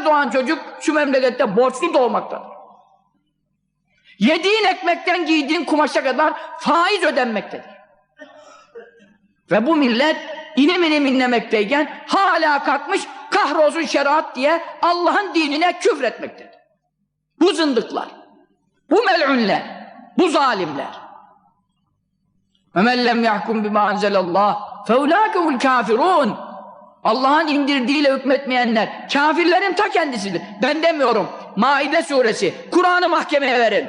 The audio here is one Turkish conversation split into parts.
Her doğan çocuk şu memlekette borçlu doğmaktadır. Yediğin ekmekten giydiğin kumaşa kadar faiz ödenmektedir. Ve bu millet inim inim inlemekteyken hala kalkmış kahrolsun şeriat diye Allah'ın dinine küfretmektedir. Bu zındıklar, bu mel'unler, bu zalimler. وَمَنْ لَمْ يَحْكُمْ بِمَا أَنْزَلَ اللّٰهِ فَاُولَٰئِكَ الْكَافِرُونَ Allah'ın indirdiğiyle hükmetmeyenler kafirlerin ta kendisidir. Ben demiyorum. Maide suresi. Kur'an'ı mahkemeye verin.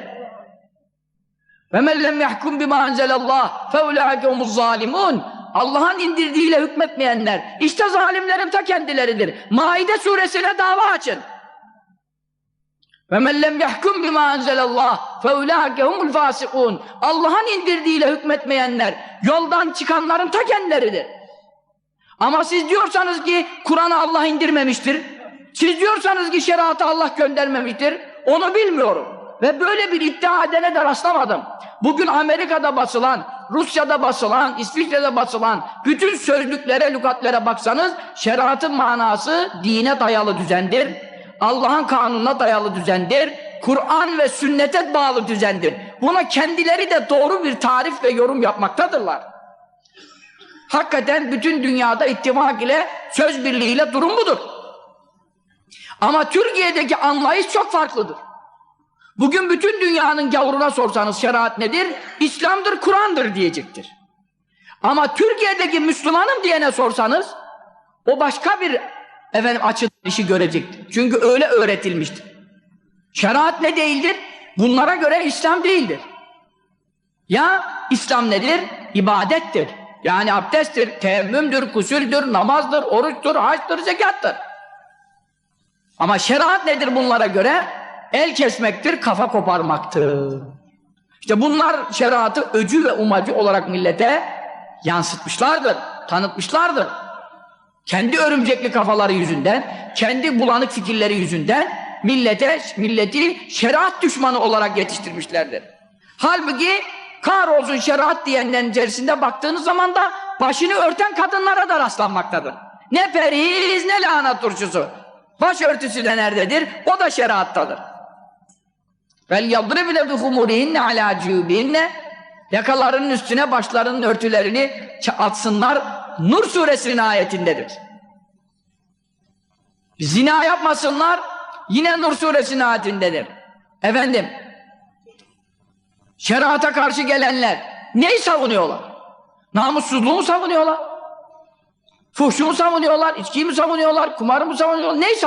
وَمَنْ لَمْ يَحْكُمْ بِمَا أَنْزَلَ اللّٰهِ فَاُولَٰئِكَ هُمُ الظَّالِمُونَ Allah'ın indirdiğiyle hükmetmeyenler işte zalimlerin ta kendileridir. Maide suresine dava açın. وَمَنْ لَمْ يَحْكُمْ بِمَا أَنْزَلَ اللّٰهِ فَاُولَٰئِكَ هُمُ الْفَاسِقُونَ Allah'ın indirdiğiyle hükmetmeyenler yoldan çıkanların ta kendileridir. Ama siz diyorsanız ki Kur'an'ı Allah indirmemiştir. Siz diyorsanız ki şeriatı Allah göndermemiştir. Onu bilmiyorum. Ve böyle bir iddia edene de rastlamadım. Bugün Amerika'da basılan, Rusya'da basılan, İsviçre'de basılan bütün sözlüklere, lügatlere baksanız şeriatın manası dine dayalı düzendir. Allah'ın kanununa dayalı düzendir. Kur'an ve sünnete bağlı düzendir. Buna kendileri de doğru bir tarif ve yorum yapmaktadırlar. Hakikaten bütün dünyada ittifak ile, söz birliğiyle durum budur. Ama Türkiye'deki anlayış çok farklıdır. Bugün bütün dünyanın gavuruna sorsanız şeriat nedir? İslam'dır, Kur'an'dır diyecektir. Ama Türkiye'deki Müslümanım diyene sorsanız o başka bir efendim açılışı görecektir. Çünkü öyle öğretilmiştir. Şeriat ne değildir? Bunlara göre İslam değildir. Ya İslam nedir? İbadettir. Yani abdesttir, teyemmümdür, kusüldür, namazdır, oruçtur, haçtır, zekattır. Ama şeriat nedir bunlara göre? El kesmektir, kafa koparmaktır. İşte bunlar şeriatı öcü ve umacı olarak millete yansıtmışlardır, tanıtmışlardır. Kendi örümcekli kafaları yüzünden, kendi bulanık fikirleri yüzünden millete, milleti şeriat düşmanı olarak yetiştirmişlerdir. Halbuki kahrolsun şeriat diyenlerin içerisinde baktığınız zaman da başını örten kadınlara da rastlanmaktadır. Ne periz ne lahana turşusu. Başörtüsü de nerededir? O da şeriattadır. Vel yadribne bi humurihinne ala cübinne yakalarının üstüne başlarının örtülerini atsınlar. Nur suresinin ayetindedir. Zina yapmasınlar yine Nur suresinin ayetindedir. Efendim şeriata karşı gelenler neyi savunuyorlar? Namussuzluğu mu savunuyorlar? Fuhşu mu savunuyorlar? İçkiyi mi savunuyorlar? Kumarı mı savunuyorlar? Neyi savunuyorlar?